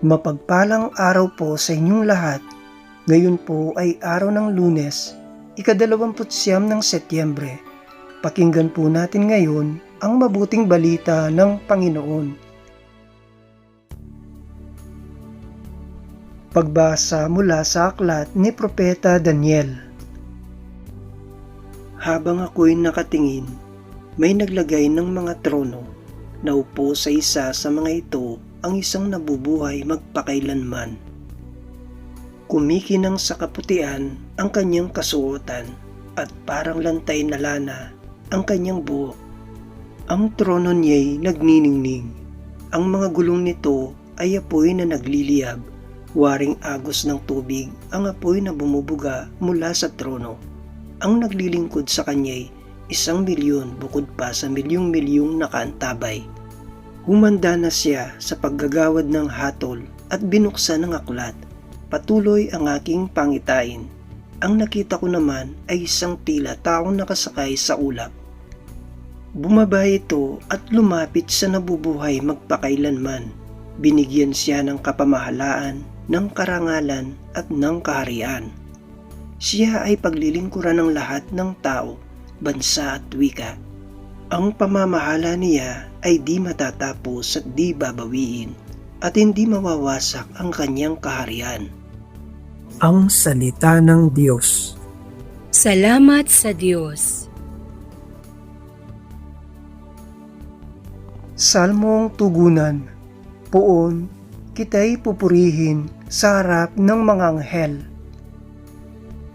Mapagpalang araw po sa inyong lahat. Ngayon po ay araw ng lunes, ikadalawamput siyam ng Setyembre. Pakinggan po natin ngayon ang mabuting balita ng Panginoon. Pagbasa mula sa aklat ni Propeta Daniel. Habang ako'y nakatingin, may naglagay ng mga trono. Naupo sa isa sa mga ito ang isang nabubuhay magpakailanman. Kumikinang sa kaputian ang kanyang kasuotan at parang lantay na lana ang kanyang buhok. Ang trono niya'y nagniningning. Ang mga gulong nito ay apoy na nagliliyab. Waring agos ng tubig ang apoy na bumubuga mula sa trono. Ang naglilingkod sa kanya'y isang milyon bukod pa sa milyong-milyong nakaantabay. Humanda na siya sa paggagawad ng hatol at binuksan ng aklat. Patuloy ang aking pangitain. Ang nakita ko naman ay isang tila taong nakasakay sa ulap. Bumaba ito at lumapit sa nabubuhay magpakailanman. Binigyan siya ng kapamahalaan, ng karangalan at ng kaharian. Siya ay paglilingkuran ng lahat ng tao, bansa at wika. Ang pamamahala niya ay di matatapos at di babawiin at hindi mawawasak ang kanyang kaharian. Ang Salita ng Diyos Salamat sa Diyos. Salmong Tugunan Poon, kita'y pupurihin sa harap ng mga anghel.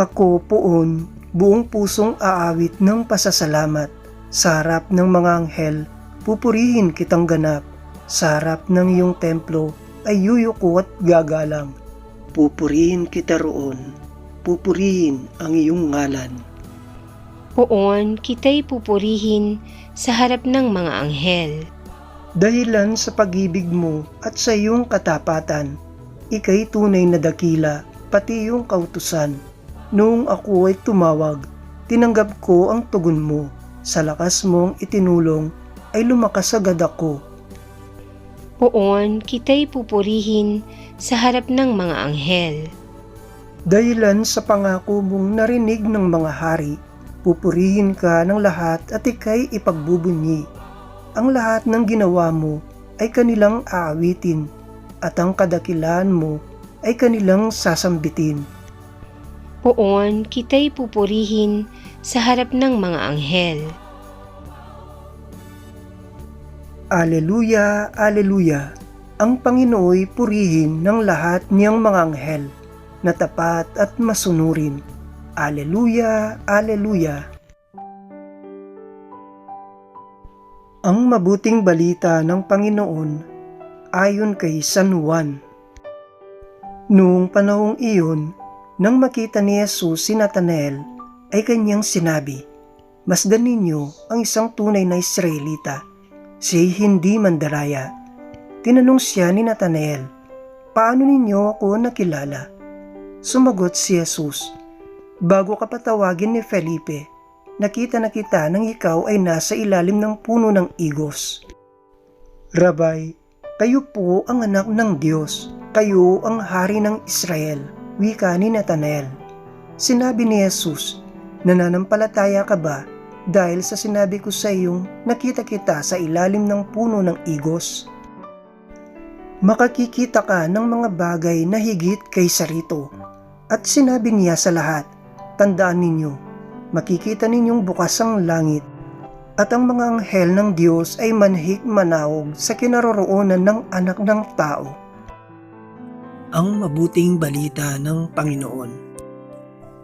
Ako poon, buong pusong aawit ng pasasalamat sa harap ng mga anghel, pupurihin kitang ganap. Sa harap ng iyong templo ay yuyuko at gagalang. Pupurihin kita roon, pupurihin ang iyong ngalan. Poon, kita'y pupurihin sa harap ng mga anghel. Dahilan sa pag-ibig mo at sa iyong katapatan, ikay tunay na dakila, pati iyong kautusan. Noong ako ay tumawag, tinanggap ko ang tugon mo. Sa lakas mong itinulong, ay lumakas agad ako. Poon, kita'y pupurihin sa harap ng mga anghel. Dahilan sa pangako mong narinig ng mga hari, pupurihin ka ng lahat at ikay ipagbubunyi. Ang lahat ng ginawa mo ay kanilang aawitin at ang kadakilaan mo ay kanilang sasambitin. Poon, kita'y pupurihin sa harap ng mga anghel. Aleluya, Aleluya! Ang Panginooy purihin ng lahat niyang mga anghel na tapat at masunurin. Aleluya, Aleluya! Ang mabuting balita ng Panginoon ayon kay San Juan. Noong panahong iyon, nang makita ni Jesus si Natanael, ay kanyang sinabi, Masdan ninyo ang isang tunay na Israelita, siya'y hindi mandaraya. Tinanong siya ni Natanael, Paano ninyo ako nakilala? Sumagot si Jesus, Bago ka patawagin ni Felipe, nakita na kita nang ikaw ay nasa ilalim ng puno ng igos. Rabay, kayo po ang anak ng Diyos, kayo ang hari ng Israel, wika ni Natanael. Sinabi ni Jesus, nananampalataya ka ba dahil sa sinabi ko sa iyong nakita kita sa ilalim ng puno ng igos? Makakikita ka ng mga bagay na higit kaysa rito. At sinabi niya sa lahat, tandaan ninyo, makikita ninyong bukas ang langit at ang mga anghel ng Diyos ay manhik manawag sa kinaroroonan ng anak ng tao. Ang mabuting balita ng Panginoon.